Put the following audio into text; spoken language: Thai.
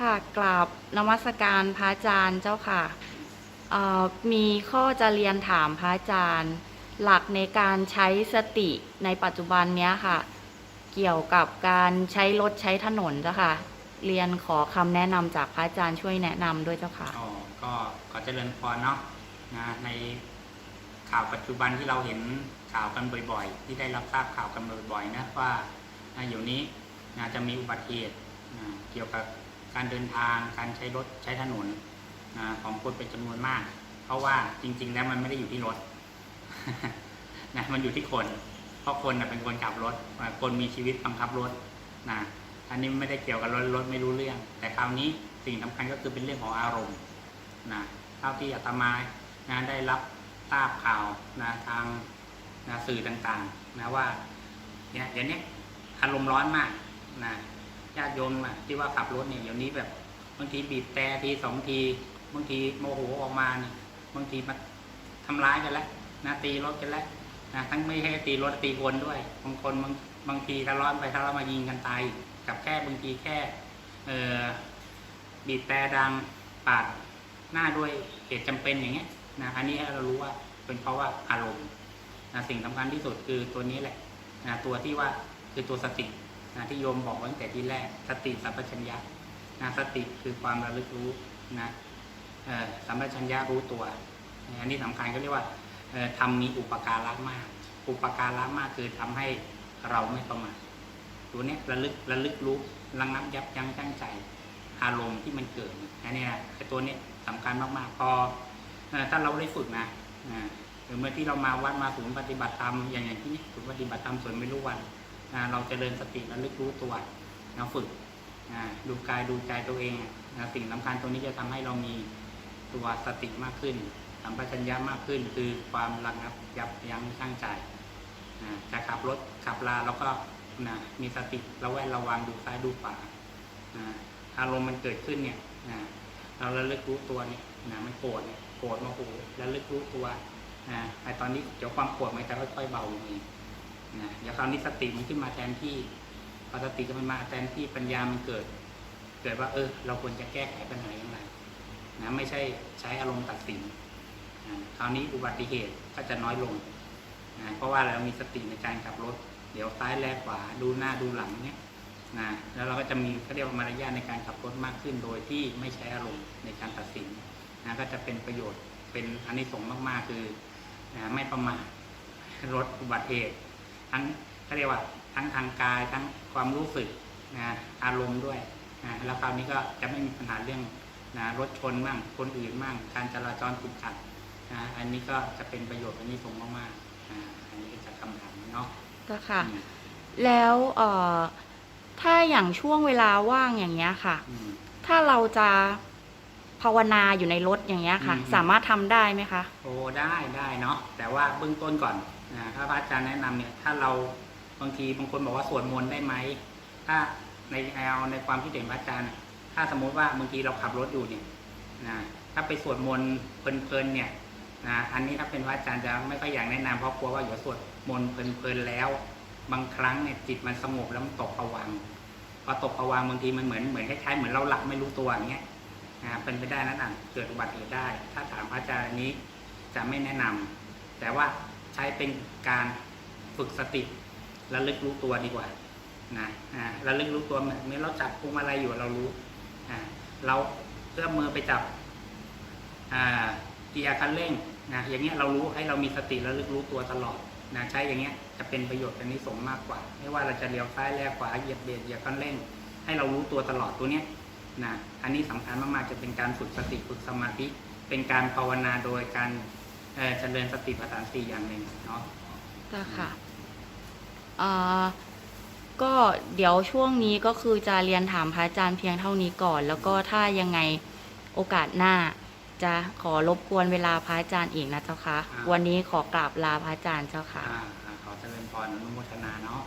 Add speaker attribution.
Speaker 1: ค่ะกราบนมัสการพระอาจารย์เจ้าค่ะมีข้อจะเรียนถามพระอาจารย์ หลักในการใช้สติในปัจจุบันเนี้ยค่ะ เกี่ยวกับการใช้รถใช้ถนนเจ้าค่ะ เรียนขอคำแนะนำจากพระอาจารย์ช่วยแนะนำด้วยเจ้าค่ะ
Speaker 2: อ๋อก็ขอเจริญพรเนาะนะในข่าวปัจจุบันที่เราเห็นข่าวกันบ่อยๆ ที่ได้รับทราบข่าวกันบ่อยๆนะว่าอยู่นี้นะจะมีอุบัติเหตุเกี่ยวกับ การเดินทาง การใช้รถใช้ถนนนะของคนเป็นจำนวนมาก เพราะว่าจริง ๆ แล้วมันไม่ได้อยู่ที่รถนะมันอยู่ที่คน เพราะคนนะเป็นคนขับรถ คนมีชีวิตบังคับรถนะอันนี้ไม่ได้เกี่ยวกับรถรถไม่รู้เรื่อง แต่คราวนี้สิ่งสำคัญก็คือเป็นเรื่องของอารมณ์นะเท่าที่อาตมานะได้รับทราบข่าวนะทางนะสื่อต่างๆนะว่าเนี่ยเดี๋ยวนี้อารมณ์ร้อนมากนะ ญาติโยมอะที่ว่าขับรถเนี่ยเดี๋ยวนี้แบบบางทีบีบแต่ทีสองทีบางทีโมโหออกมาเนี่ยบางทีมาทำร้ายกันแล้วนะตีรถกันแล้วนะทั้งไม่ใช่ตีรถตีคนด้วยบางคนบางบางทีทะเลาะไปทะเลาะมายิงกันตายกับแค่บางทีแค่เออบีบแต่ดังปาดหน้าด้วยเหตุจำเป็นอย่างเงี้ยนะอันนี้เรารู้ว่าเป็นเพราะว่าอารมณ์นะสิ่งสำคัญที่สุดคือตัวนี้แหละนะตัวที่ว่าคือตัวสติ นะที่โยมบอกตั้งแต่ที่แรก สติสัมปชัญญะนะสติคือความระลึกรู้นะสัมปชัญญะรู้ตัว อันนี้สำคัญก็เรียกว่าเอ่อทำมีอุปการะมาก อุปการะมากคือทำให้เราไม่ประมาทตัวนี้ระลึกระลึกรู้ระงับยับยั้งชั่งใจ อารมณ์ที่มันเกิดอันเนี้ยไอ้ตัวนี้ยสำคัญมากๆ พอถ้าเราได้ฝึกนะหรือเมื่อที่เรามาวัดมาศูนย์ปฏิบัติธรรมอย่างอย่างที่ศูนย์ปฏิบัติธรรมส่วนไม่รู้วัน อ่าเราจเจริญสติระลึกรู้ตัวเราฝึกอ่าดูกายดูใจตัวเองนะสิ่งสำคัญตัวนี้จะทำให้เรามีตัวสติมากขึ้นสัมปชัญญะมากขึ้น คือความระงับยับยั้งชั่งใจนะจะขับรถขับลาเราก็นะมีสติระแวดระวังดูซ้ายดูขวานะอารมณ์มันเกิดขึ้นเนี่ยนะเราระลึกรู้ตัวเนี่ยนะมันโกรธเนี่ยโกรธมาโหระลึกรู้ตัวนะไอตอนนี้เดี๋ยวความโกรธมันจะค่อยๆเบาลงเองนะเดี๋ยว คราวนี้สติมันขึ้นมาแทนที่พอสติมันมาแทนที่ปัญญามันเกิด เกิดว่าเออ เราควรจะแก้ไขปัญหาอย่างไรนะไม่ใช่ใช้อารมณ์ตัดสินคราวนี้อุบัติเหตุก็จะน้อยลงนะเพราะว่าเรามีสติในการขับรถ เดี๋ยวซ้ายแลขวาดูหน้าดูหลังเนี่ยนะแล้วเราก็จะมีเขาเรียกว่ามารยาทในการขับรถมากขึ้น โดยที่ไม่ใช้อารมณ์ในการตัดสินนะก็จะเป็นประโยชน์เป็นอันนี้สงส์มากๆคือนะไม่ประมาทลดอุบัติเหตุทั้ง เขาเรียกว่าทั้งทางกายทั้งความรู้สึกนะอารมณ์ด้วยนะแล้วคราวนี้ก็จะไม่มีปัญหาเรื่องนะรถชนมั่งคนอื่นมั่งการจราจรติดขัดนะอันนี้ก็จะเป็นประโยชน์อันนี้ส่งมากๆอ่าอันนี้ก็จะคำถามเนาะ
Speaker 1: เจ้าค่ะ
Speaker 2: อืม
Speaker 1: แล้วเอ่อถ้าอย่างช่วงเวลาว่างอย่างเงี้ยค่ะ
Speaker 2: อืม
Speaker 1: ถ้าเราจะภาวนาอยู่ในรถอย่างเงี้ยค่ะ
Speaker 2: อืม
Speaker 1: สามารถทำได้ไหมคะ
Speaker 2: โอ้ได้ได้เนาะแต่ว่าเบื้องต้นก่อนนะถ้าพระอาจารย์แนะนำเนี่ยถ้าเรา บางทีบางคนบอกว่าสวดมนต์ได้ไหมถ้าในแนวในความคิดเห็นพระอาจารย์น่ะถ้าสมมุติว่าบางทีเราขับรถอยู่เนี่ยนะถ้าไปสวดมนต์เพลินๆเนี่ยนะอันนี้ถ้าเป็นพระอาจารย์จะไม่ค่อยอยากแนะนำเพราะกลัวว่าเดี๋ยวสวดมนต์เพลินๆแล้ว บางครั้งเนี่ยจิตมันสงบแล้วมันตกผวังพอตกผวังบางทีมันเหมือนเหมือนคล้ายๆเหมือนเราหลับไม่รู้ตัวอย่างเงี้ยนะเป็นไปได้นั่นอะเกิดอุบัติเหตุได้ ถ้าถามพระอาจารย์อันนี้จะไม่แนะนำแต่ว่าใช้เป็นการฝึกสติ ระลึกรู้ตัวดีกว่านะอ่าระลึกรู้ตัวเหมือนเมื่อเราจับพวงมาลัยอยู่เรารู้อ่าเราเอื้อมมือไปจับอ่าเกียร์คันเร่งนะอย่างเงี้ยเรารู้ให้เรามีสติระลึกรู้ตัวตลอดนะใช้อย่างเงี้ยจะเป็นประโยชน์เป็นนิสงมากกว่า ไม่ว่าเราจะเลี้ยวซ้ายแลขวาเหยียบเบรกเหยียบคันเร่ง ให้เรารู้ตัวตลอดตัวเนี้ยนะอันนี้สำคัญมากๆจะเป็นการฝึกสติฝึกสมาธิเป็นการภาวนาโดยการเอ่อเจริญสติปัฏฐานสี่อย่างหนึ่งเนาะ
Speaker 1: จ้าค่ะ ก็เดี๋ยวช่วงนี้ก็คือจะเรียนถามพระอาจารย์เพียงเท่านี้ก่อน แล้วก็ถ้ายังไงโอกาสหน้า จะขอรบกวนเวลาพระอาจารย์อีกนะเจ้าค่ะวันนี้ขอกราบลาพระอาจารย์เจ้าค่ะ
Speaker 2: อ่าอ่าขอเจริญพรอนุโมทนาเนาะ